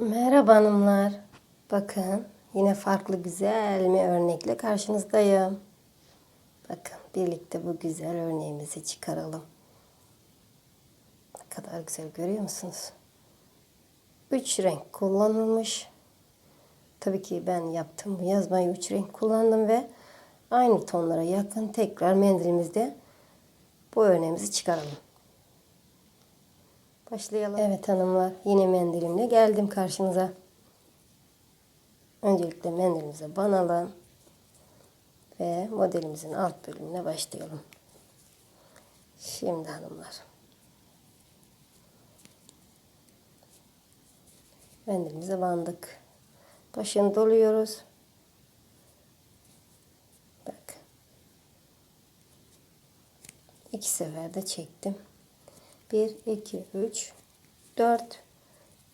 Merhaba hanımlar. Bakın yine farklı güzel bir örnekle karşınızdayım. Bakın birlikte bu güzel örneğimizi çıkaralım. Ne kadar güzel görüyor musunuz? Üç renk kullanılmış. Tabii ki ben yaptım bu yazmayı üç renk kullandım ve aynı tonlara yakın tekrar mendilimizde bu örneğimizi çıkaralım. Başlayalım. Evet hanımlar yine mendilimle geldim karşınıza. Öncelikle mendilimize banalım. Ve modelimizin alt bölümüne başlayalım. Şimdi hanımlar. Mendilimize bandık. Başını doluyoruz. Bak. İki seferde çektim. 1, 2, 3, 4,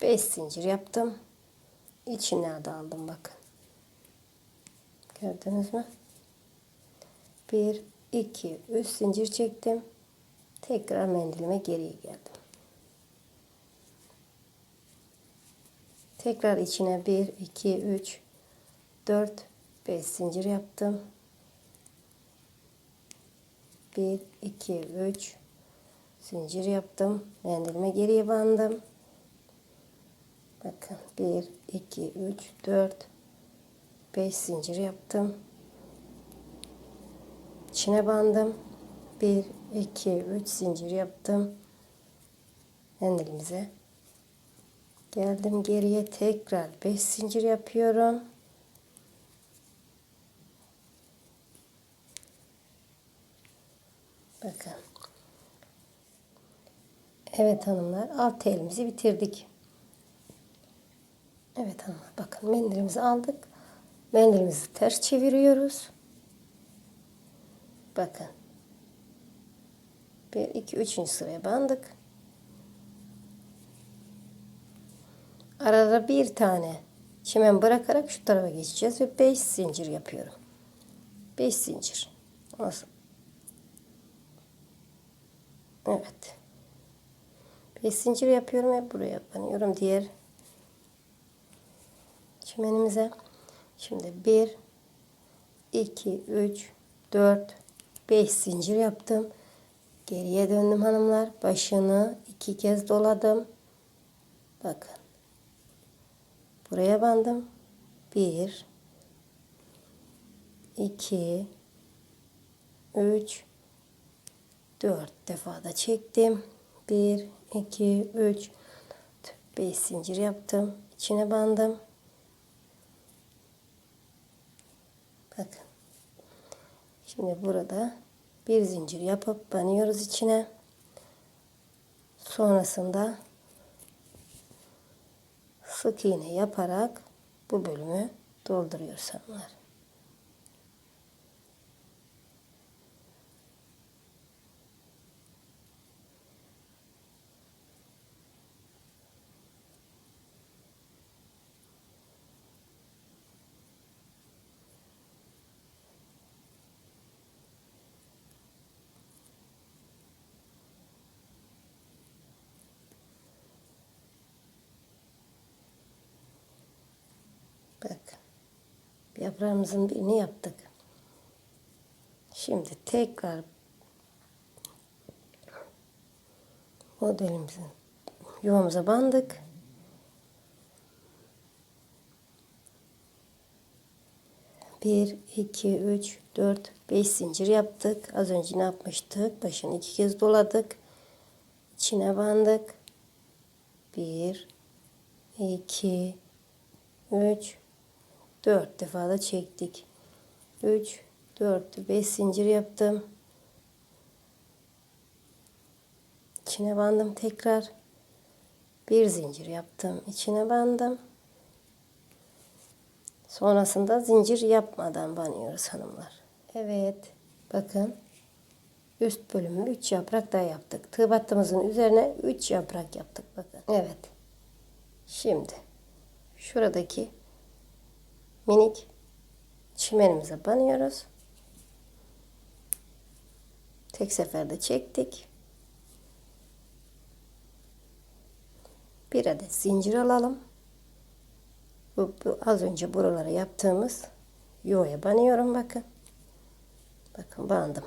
5 zincir yaptım. İçine de aldım bakın. Gördünüz mü? 1, 2, 3 zincir çektim. Tekrar mendilime geriye geldim. Tekrar içine 1, 2, 3, 4, 5 zincir yaptım. 1, 2, 3, zincir yaptım. Mendilime geriye bandım. Bakın 1, 2, 3, 4, 5 zincir yaptım. İçine bandım. 1, 2, 3 zincir yaptım. Mendilimize geldim geriye tekrar 5 zincir yapıyorum. Bakın. Evet hanımlar alt elimizi bitirdik. Evet hanımlar bakın mendilimizi aldık. Mendilimizi ters çeviriyoruz. Bakın. 1, 2, 3. sıraya bandık. Arada bir tane çimen bırakarak şu tarafa geçeceğiz ve 5 zincir yapıyorum. 5 zincir. Nasıl? Evet. 5 zincir yapıyorum ve buraya banıyorum diğer çimenimize. Şimdi 1 2 3 4 5 zincir yaptım. Geriye döndüm hanımlar. Başını iki kez doladım. Bakın. Buraya bandım. 1 2 3 4 defa da çektim. 1 2 3 5 zincir yaptım. İçine bandım. Bakın. Şimdi burada bir zincir yapıp banıyoruz içine. Sonrasında sık iğne yaparak bu bölümü dolduruyoruz hanımlar. Bak. Yaprağımızın birini yaptık. Şimdi tekrar modelimizin yuvamıza bandık. Bir, iki, üç, dört, beş zincir yaptık. Az önce ne yapmıştık? Başını iki kez doladık. İçine bandık. Bir, iki, üç, 4 defa da çektik. 3, 4, 5 zincir yaptım. İçine bandım tekrar. Bir zincir yaptım. İçine bandım. Sonrasında zincir yapmadan banıyoruz hanımlar. Evet. Bakın. Üst bölümü 3 yaprak daha yaptık. Tığ battığımızın üzerine 3 yaprak yaptık. Bakın. Evet. Şimdi şuradaki minik çimenimize banıyoruz. Tek seferde çektik. Bir adet zincir alalım. Bu, bu az önce buralara yaptığımız yuvaya banıyorum bakın. Bakın bandım.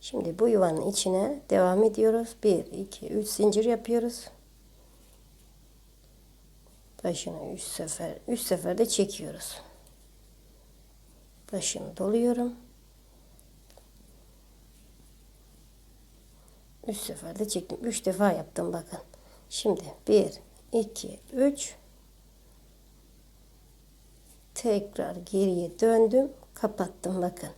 Şimdi bu yuvanın içine devam ediyoruz. 1, 2, 3 zincir yapıyoruz. Başını 3 sefer, 3 seferde çekiyoruz. Başını doluyorum. 3 seferde çektim. 3 defa yaptım bakın. Şimdi 1, 2, 3 tekrar geriye döndüm. Kapattım bakın.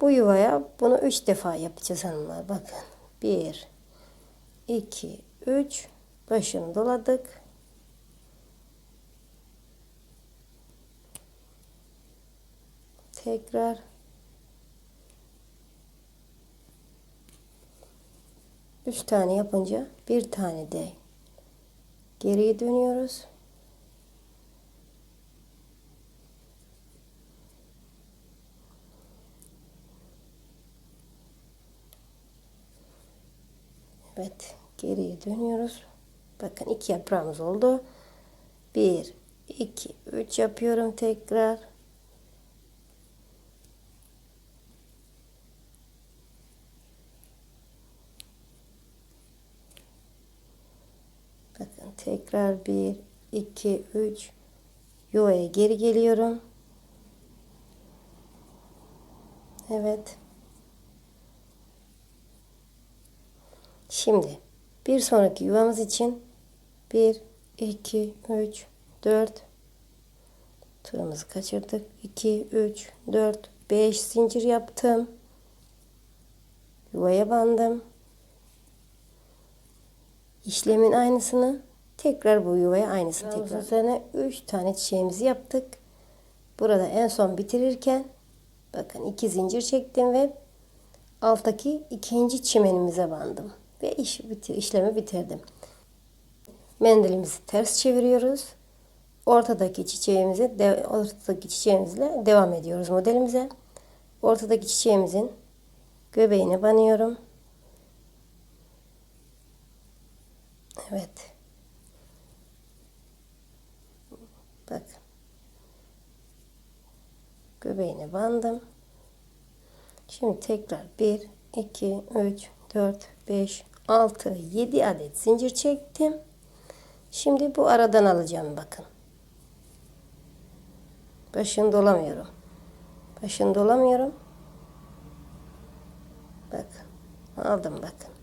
Bu yuvaya bunu 3 defa yapacağız hanımlar. Bakın. 1 2 3 başını doladık. Tekrar Üç tane yapınca bir tane de geriye dönüyoruz. Evet, geriye dönüyoruz. Bakın iki yaprağımız oldu. Bir, iki, üç yapıyorum tekrar. Bakın tekrar bir, iki, üç yuvaya geri geliyorum. Evet. Şimdi bir sonraki yuvamız için 1, 2, 3, 4 tığımızı kaçırdık. 2, 3, 4, 5 zincir yaptım. Yuvaya bandım. İşlemin aynısını tekrar bu yuvaya aynısını tekrar. Üzerine 3 tane çiçeğimizi yaptık. Burada en son bitirirken bakın iki zincir çektim ve alttaki ikinci çimenimize bandım ve iş bitir, işlemi bitirdim. Mendilimizi ters çeviriyoruz. Ortadaki çiçeğimizi de, ortadaki çiçeğimizle devam ediyoruz modelimize. Ortadaki çiçeğimizin göbeğine banıyorum. Evet. Bak. Göbeğine bandım. Şimdi tekrar 1, 2, 3, 4, 5, 6, 7 adet zincir çektim. Şimdi bu aradan alacağım bakın. Başını dolamıyorum. Başını dolamıyorum. Bakın. Aldım bakın.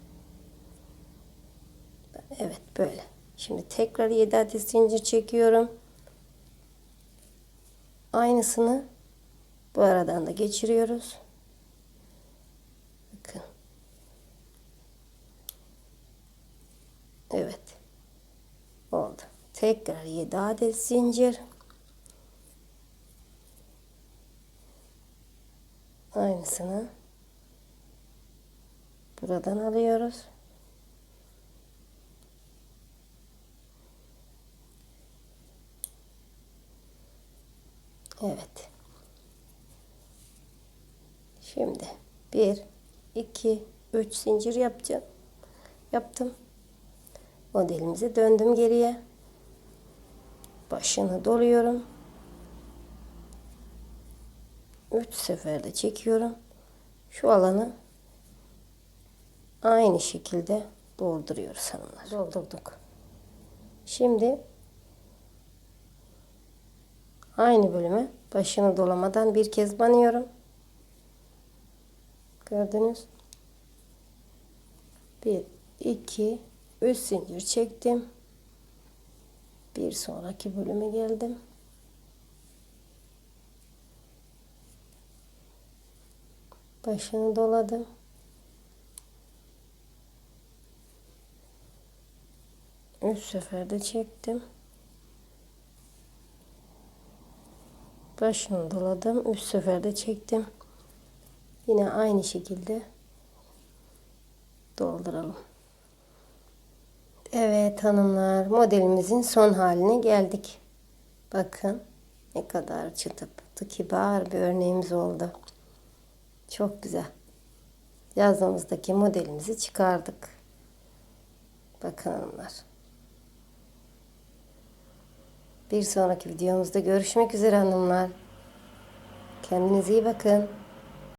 Evet böyle. Şimdi tekrar 7 adet zincir çekiyorum. Aynısını bu aradan da geçiriyoruz. Bakın. Evet. Oldu. Tekrar 7 adet zincir. Aynısını buradan alıyoruz. Evet. Şimdi 1 2 3 zincir yapacağım. Yaptım. Modelimize döndüm geriye. Başını doluyorum. 3 seferde çekiyorum. Şu alanı aynı şekilde dolduruyoruz hanımlar. Doldurduk. Şimdi aynı bölüme başını dolamadan bir kez banıyorum. Gördünüz. 1 2 3 zincir çektim. Bir sonraki bölüme geldim. Başını doladım. Üç seferde çektim. Başını doladım. Üç seferde çektim. Yine aynı şekilde dolduralım. Evet hanımlar modelimizin son haline geldik. Bakın ne kadar çıtı pıtı kibar bir örneğimiz oldu. Çok güzel. Yazımızdaki modelimizi çıkardık. Bakın hanımlar. Bir sonraki videomuzda görüşmek üzere hanımlar. Kendinize iyi bakın.